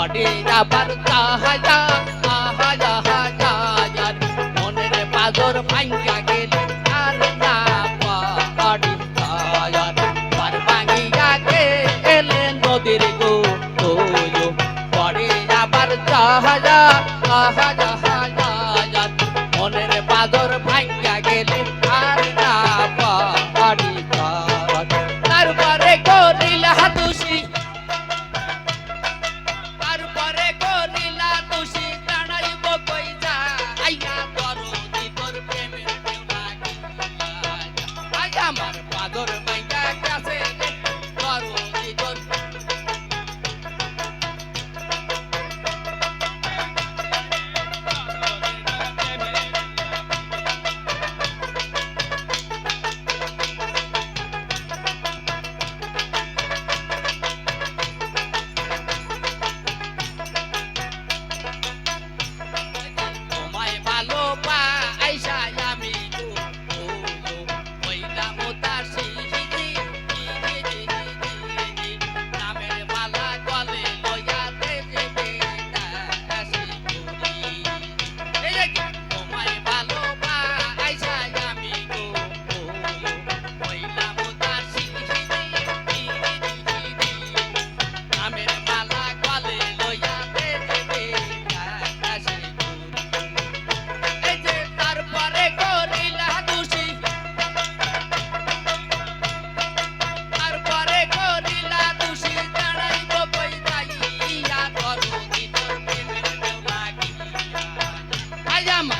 পরে আবার কাহারা I'm Mama, Mama, Mama, Mama, llama.